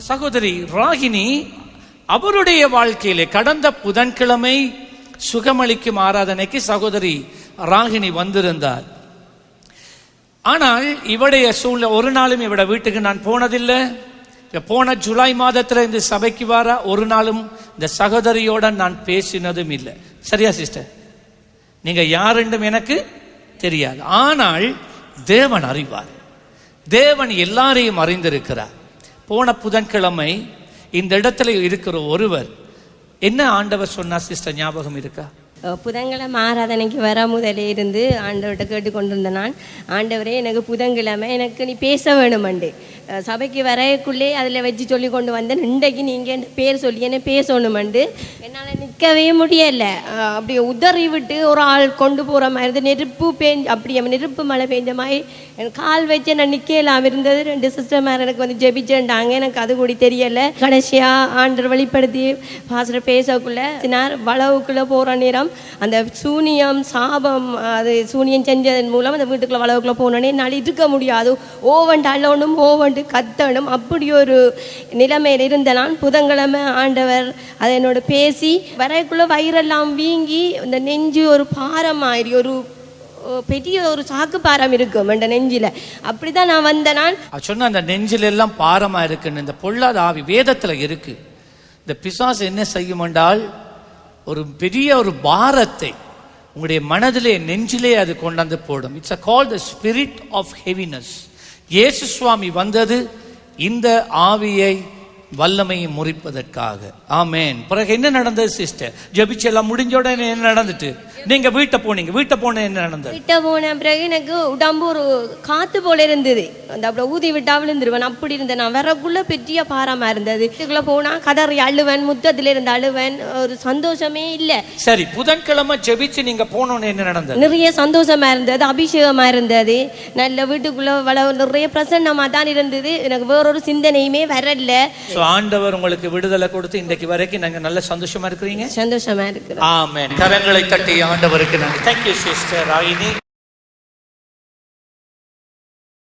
சகோதரி ராகினி அவருடைய வாழ்க்கையிலே கடந்த புதன்கிழமை சுகமளிக்கும் ஆராதனைக்கு சகோதரி ராகினி வந்திருந்தார். ஆனால் இவடைய சூழ்நிலை ஒரு நாளும் இவட வீட்டுக்கு நான் போனதில்லை. போன ஜூலை மாதத்துல இந்த சபைக்கு வர ஒரு நாளும் இந்த சகோதரியோட நான் பேசினதும் இல்லை. சரியா சிஸ்டர்? நீங்க யாருண்டும் எனக்கு தெரியாது. ஆனால் தேவன் அறிவார். தேவன் எல்லாரையும் அறிந்திருக்கிறார். போன புதன்கிழமை இந்த இடத்துல இருக்கிற ஒருவர் என்ன ஆண்டவர் சொன்னார் சிஸ்டர்? ஞாபகம் இருக்கா? புதன்கிழமை ஆராதனைக்கு வர முதலே இருந்து ஆண்டவர்கிட்ட கேட்டுக்கொண்டிருந்த நான் ஆண்டவரே எனக்கு புதன்கிழமை எனக்கு நீ பேச வேணுமண்டு. சபைக்கு வரக்குள்ளே அதில் வச்சு சொல்லி கொண்டு வந்தேன். இன்றைக்கு நீங்கள் என் பேர் சொல்லி என்ன பேசணுமண்டு. என்னால் நிற்கவே முடியலை. அப்படி உதறி விட்டு ஒரு ஆள் கொண்டு போகிற மாதிரி நெருப்பு பேஞ்சு அப்படி நெருப்பு மழை பெஞ்ச மாதிரி என் கால் வச்சு நான் நிற்கலாம் இருந்தது ரெண்டு சிஸ்டர் மேலே எனக்கு வந்து ஜெபிச்சேன்டாங்க. எனக்கு அது கூட தெரியலை. கடைசியாக ஆண்டர் வெளிப்படுத்தி பாஸ்டர் பேசக்குள்ள நான் வளவுக்குள்ளே போகிற நேரம் அந்த சூனியம் சாபம் அது சூனியம் செஞ்சதன் மூலம் அந்த வீட்டுக்குள்ளே வளவுக்குள்ளே போனோடனே என்னால் இருக்க முடியாது. ஓவண்டு அள்ளணும் ஓவண்டு கத்தணும். அப்படி ஒரு நிலைமையில் இருந்த நான் புதன்கிழமை ஆண்டவர் அதை என்னோட பேசி வரைக்குள்ள வயிறெல்லாம் வீங்கி இந்த நெஞ்சு ஒரு பாரம் மாதிரி ஒரு பெரிய ஒரு சாக்கு பாரம் இருக்கும் அந்த நெஞ்சில். அப்படிதான் நான் வந்தேன் நான் சொன்ன அந்த நெஞ்சில எல்லாம் பாரமா இருக்குன்னு இந்த பொல்லாத ஆவி வேதத்துல இருக்கு. இந்த பிசாசு என்ன செய்யும் என்றால் ஒரு பெரிய ஒரு பாரத்தை உங்களுடைய மனதிலே நெஞ்சிலே அது கொண்டாந்து போடும். It's a call the spirit of heaviness இயேசு சுவாமி வந்தது இந்த ஆவியை வல்லமையை முறிப்பதற்காக. ஆமேன் பிறகு என்ன நடந்தது சிஸ்டர் ஜபிச்செல்லாம் முடிஞ்ச உடனே என்ன நடந்துட்டு? நீங்க வீட்டை போனீங்க. வீட்டை போன என்ன நடந்தது? விட்ட போன பிறகு எனக்கு உடம்பு ஒரு காத்து போல இருந்தது. அந்த அப்படி ஊதி விட்டா விழுந்துருவேன். அப்படி இருந்தேன். நான் வரக்குள்ள பெரிய பாரமா இருந்தது. இதுக்குள்ள போனா கதறி அழுவன் முத்தத்துல இருந்த அழுவன். ஒரு சந்தோஷமே இல்லை. சரி புதன்கிழமை ஜெபிச்சு நீங்க போனோன்னு என்ன நடந்தது? நிறைய சந்தோஷமா இருந்தது அபிஷேகமா இருந்தது. நல்ல வீட்டுக்குள்ள வள நிறைய பிரசன்னமா தான் இருந்தது. எனக்கு வேறொரு சிந்தனையுமே வரல. ஆண்டவர் உங்களுக்கு விடுதலை கொடுத்து இன்றைக்கு வரைக்கும் நாங்க நல்ல சந்தோஷமா இருக்கிறீங்க? சந்தோஷமா இருக்கு ஆமென். கரங்களை தட்டி ஆண்டவருக்கு நன்றி. Thank you sister Ragini